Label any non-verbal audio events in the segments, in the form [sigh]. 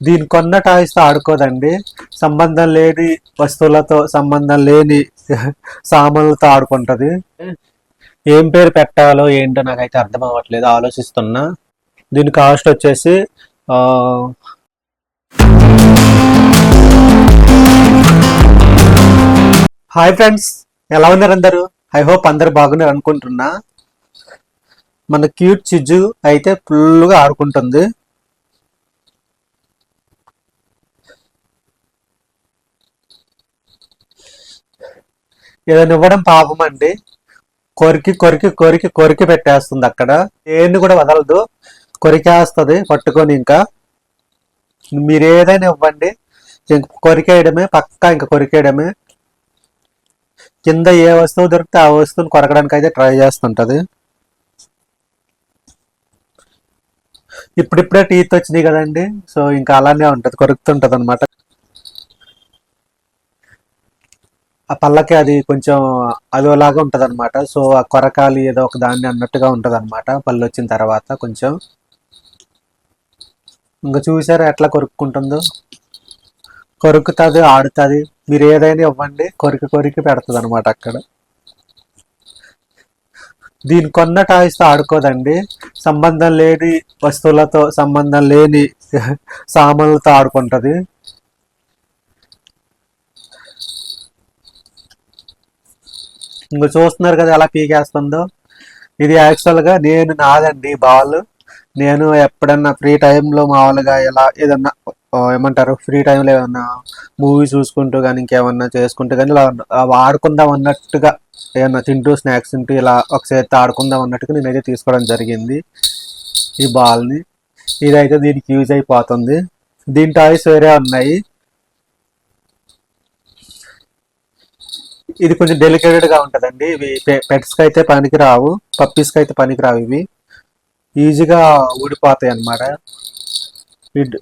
దీని కొన్న టాయ్స్తో ఆడుకోదండి. సంబంధం లేని వస్తువులతో సంబంధం లేని [laughs] సామాన్లతో ఆడుకుంటది. ఏం పేరు పెట్టాలో ఏంటో నాకైతే అర్థం అవ్వట్లేదు ఆలోచిస్తున్నా. దీని కాస్ట్ వచ్చేసి హాయ్ ఫ్రెండ్స్ ఎలా ఉన్నారు అందరూ? ఐ హోప్ అందరు బాగున్నారు అనుకుంటున్నా మన క్యూట్ చిజ్జు అయితే ఫుల్గా ఆడుకుంటుంది. ఏదైనా ఇవ్వడం పాపం అండి కొరికి కొరికి కొరికి కొరికి పెట్టేస్తుంది అక్కడ. దేన్ని కూడా వదలదు. కొరికేస్తుంది పట్టుకొని ఇంకా. మీరు ఏదైనా ఇవ్వండి. ఇంక కొరికేయడమే పక్కా ఇంకా కొరికేయడమే. కింద ఏ వస్తువు దొరికితే ఆ వస్తువుని కొరకడానికి అయితే ట్రై చేస్తుంటుంది. ఇప్పుడిప్పుడే టీత్ వచ్చినాయి కదండి. సో ఇంకా అలానే ఉంటుంది కొరుకుతుంటుంది అనమాట ఆ పళ్ళకి అది కొంచెం అదోలాగా ఉంటది అనమాట సో ఆ కొరకాలి ఏదో ఒక దాన్ని అన్నట్టుగా ఉంటది అనమాట పళ్ళు వచ్చిన తర్వాత కొంచెం. ఇంకా చూసారా ఎట్లా కొరుక్కుంటుందో? కొరుకుతుంది ఆడుతుంది. మీరు ఏదైనా ఇవ్వండి కొరికి కొరికి పెడుతుంది అనమాట అక్కడ. దీని కొన్న టాయ్స్తో ఆడుకోదండి. సంబంధం లేని వస్తువులతో సంబంధం లేని సామాన్లతో ఆడుకుంటుంది. ఇంకా చూస్తున్నారు కదా ఎలా పీకేస్తుందో. ఇది యాక్చువల్గా నేను నాదండి బాల్. నేను ఎప్పుడన్నా ఫ్రీ టైంలో మామూలుగా ఎలా ఏదన్నా ఏమంటారు ఫ్రీ టైంలో ఏమన్నా మూవీ చూసుకుంటూ కానీ ఇంకేమన్నా చేసుకుంటూ కానీ ఇలా ఆడుకుందాం అన్నట్టుగా ఏమన్నా తింటూ స్నాక్స్ తింటూ ఇలా ఒకసారి ఆడుకుందాం అన్నట్టుగా నేనైతే తీసుకోవడం జరిగింది ఈ బాల్ని. ఇదైతే దీనికి యూజ్ అయిపోతుంది. దీని టాయ్స్ వేరే ఉన్నాయి. ఇది కొంచెం డెలికేటెడ్గా ఉంటదండి. ఇవి పెట్స్కి అయితే పనికి రావు. పప్పీస్కి అయితే పనికి రావు ఇవి. ఈజీగా ఊడిపోతాయి అన్నమాట.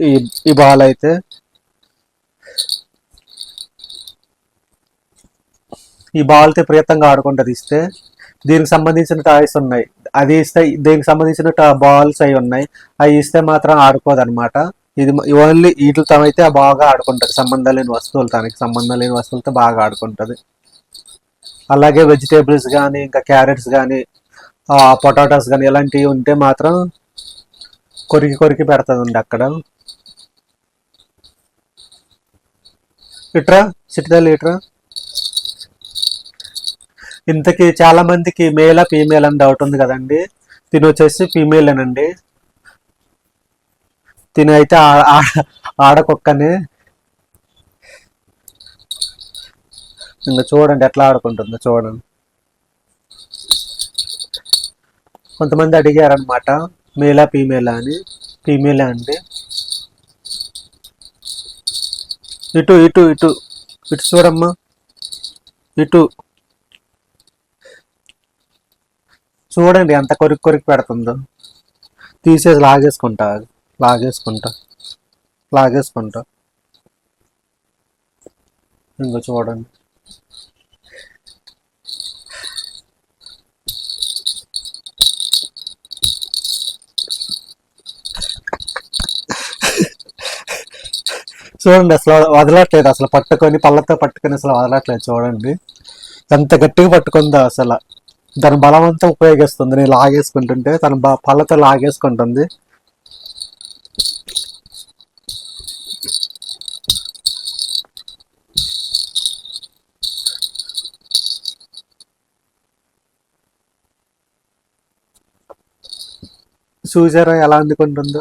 ఈ- ఈ- బాల్ అయితే. ఈ బాల్తో ప్రియతంగా ఆడుకుంటది ఇస్తే. దీనికి సంబంధించిన టాయ్స్ ఉన్నాయి. అది ఇస్తే దీనికి సంబంధించిన బాల్స్ అవి ఉన్నాయి. అవి ఇస్తే మాత్రం ఆడుకోదు అనమాట ఇది ఓన్లీ వీటితో అయితే బాగా ఆడుకుంటది. సంబంధం లేని వస్తువులు తనకి సంబంధం లేని వస్తువులతో బాగా ఆడుకుంటది. అలాగే వెజిటేబుల్స్ కానీ ఇంకా క్యారెట్స్ కానీ పొటాటోస్ కానీ ఇలాంటివి ఉంటే మాత్రం కొరికి కొరికి పెడతాదండి అక్కడ. ఇట్రా చిట్టాలి ఇట్రా. ఇంతకీ చాలామందికి మేలా ఫీమేల్ అని డౌట్ ఉంది కదండి. తిని వచ్చేసి ఫీమేల్ అనండి తిని అయితే ఆడ ఆ- ఇంకా చూడండి ఎట్లా ఆడుకుంటుందో చూడండి. కొంతమంది అడిగారనమాట మేలా ఫీమేలా అని. ఫీమేలా అండి ఇటు ఇటు ఇటు. ఇటు చూడమ్మా. ఇటు. చూడండి ఎంత కొరికి కొరికి పెడుతుందో. తీసేసి లాగేసుకుంటా లాగేసుకుంటా లాగేసుకుంటా. ఇంకా చూడండి. చూడండి అసలు వదలట్లేదు. అసలు పట్టుకొని పళ్ళతో పట్టుకొని అసలు వదలట్లేదు చూడండి. ఎంత గట్టిగా పట్టుకుందో అసలు. దాని బలం అంతా ఉపయోగిస్తుంది. నేను లాగేసుకుంటుంటే తన బ- పళ్ళతో లాగేసుకుంటుంది. చూసారా ఎలా అందుకుంటుందో.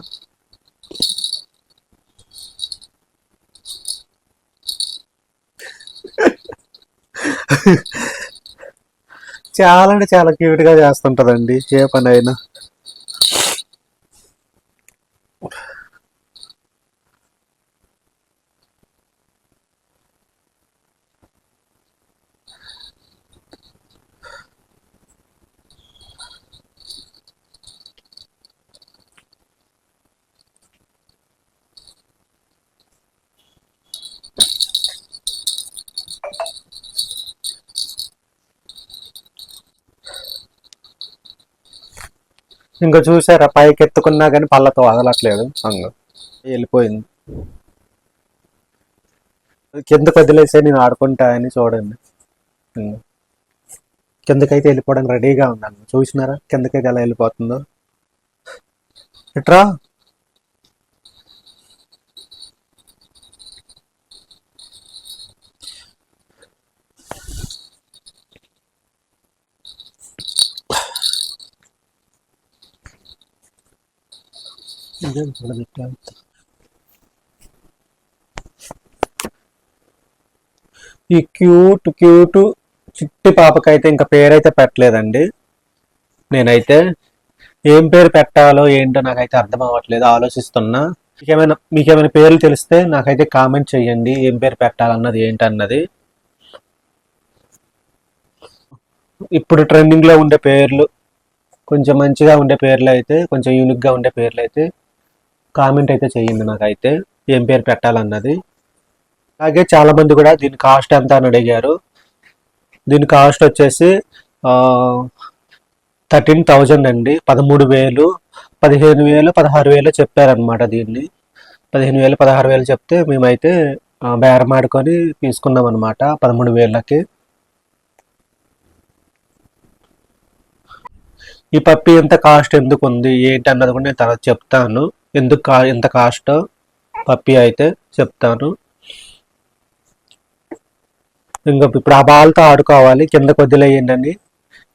చాలా అంటే చాలా క్యూట్గా చేస్తుంటదండి. ఏ పని అయినా ఇంకా చూసారా పైకి ఎత్తుకున్నా కానీ పళ్ళతో వదలట్లేదు అంగ వెళ్ళిపోయింది. కిందకు వదిలేసే నేను ఆడుకుంటా అని చూడండి. కిందకైతే వెళ్ళిపోవడానికి రెడీగా ఉన్నాను. చూసినారా? కిందకైతే ఎలా వెళ్ళిపోతుందో. ఇట్రా? ఇదేం ఈ క్యూట్ క్యూట్ చిట్టి పాపకైతే ఇంకా పేరైతే పెట్టలేదండి. నేనైతే ఏం పేరు పెట్టాలో ఏంటో నాకైతే అర్థం అవ్వట్లేదు ఆలోచిస్తున్నా. మీకేమైనా మీకేమైనా పేర్లు తెలిస్తే నాకైతే కామెంట్ చేయండి ఏం పేరు పెట్టాలన్నది ఏంటన్నది. ఇప్పుడు ట్రెండింగ్లో ఉండే పేర్లు కొంచెం మంచిగా ఉండే పేర్లు అయితే కొంచెం యూనిక్గా ఉండే పేర్లు అయితే కామెంట్ అయితే చేయండి నాకైతే. ఏం పేరు పెట్టాలన్నది. అలాగే చాలామంది కూడా దీని కాస్ట్ ఎంత అని అడిగారు. దీని కాస్ట్ వచ్చేసి థర్టీన్ థౌజండ్ అండి. పదమూడు వేలు పదిహేను వేలు పదహారు వేలు చెప్పారనమాట దీన్ని. పదిహేను వేలు పదహారు వేలు చెప్తే మేమైతే బేరమాడుకొని తీసుకున్నాం అనమాట పదమూడు వేలకి. ఈ పప్పి ఎంత కాస్ట్ ఎందుకు ఉంది ఏంటి అన్నది కూడా నేను తర్వాత చెప్తాను. ఎందుకు కా ఎంత కాస్ట్ పప్పి అయితే చెప్తాను. ఇంకో ఇప్పుడు ఆ బాల్తో ఆడుకోవాలి కింద వదిలేయండి అని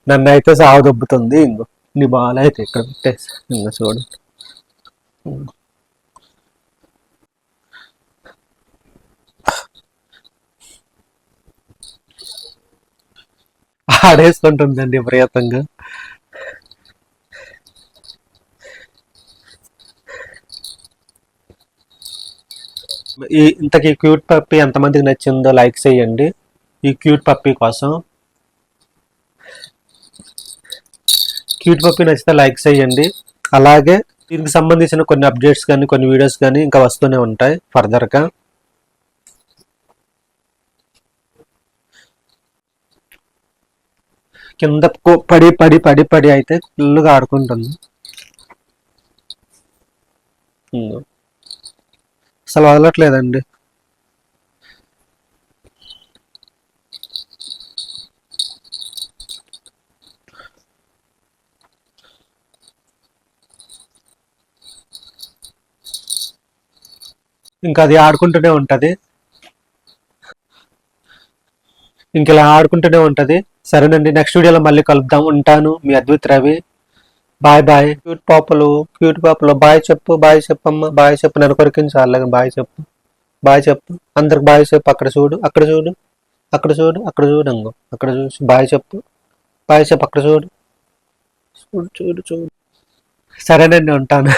నన్ను అయితే సాగు దొబ్బుతుంది ఇంకో నీ బాల్ అయితే ఇక్కడ పెట్టేసి ఇంకా చూడు. ఆడేసుకుంటుందండి ప్రయత్నంగా ఈ ఇంతకీ క్యూట్ పప్పి ఎంతమందికి నచ్చిందో లైక్ చేయండి. ఈ క్యూట్ పప్పి కోసం. క్యూట్ పప్పి నచ్చితే లైక్ చేయండి. అలాగే దీనికి సంబంధించిన కొన్ని అప్డేట్స్ కానీ కొన్ని వీడియోస్ కానీ ఇంకా వస్తూనే ఉంటాయి ఫర్దర్గా. కింద పడి పడి పడి పడి అయితే ఫుల్గా ఆడుకుంటుంది. అసలు వదలట్లేదండి. ఇంకా అది ఆడుకుంటూనే ఉంటుంది. ఇంక ఇలా ఆడుకుంటూనే ఉంటుంది. సరేనండి నెక్స్ట్ వీడియోలో మళ్ళీ కలుద్దాం. ఉంటాను మీ Adbhut Ravi. Bye bye. Cute పాపలు క్యూట్ పాపలు. బాయ్ చెప్పు బాయ్ చెప్పమ్మ బాయ్ చెప్పు నన్ను కొరికించాలి. బాయ్ చెప్పు బాయ్ చెప్పు. అందరికి బాయ్ చెప్పు అక్కడ చూడు అక్కడ చూడు అక్కడ చూడు అక్కడ చూడు అంగో. అక్కడ చూసి బాయ్ చెప్పు బాయ్ చెప్పు అక్కడ చూడు. చూడు చూడు చూడు. సరేనండి ఉంటాను.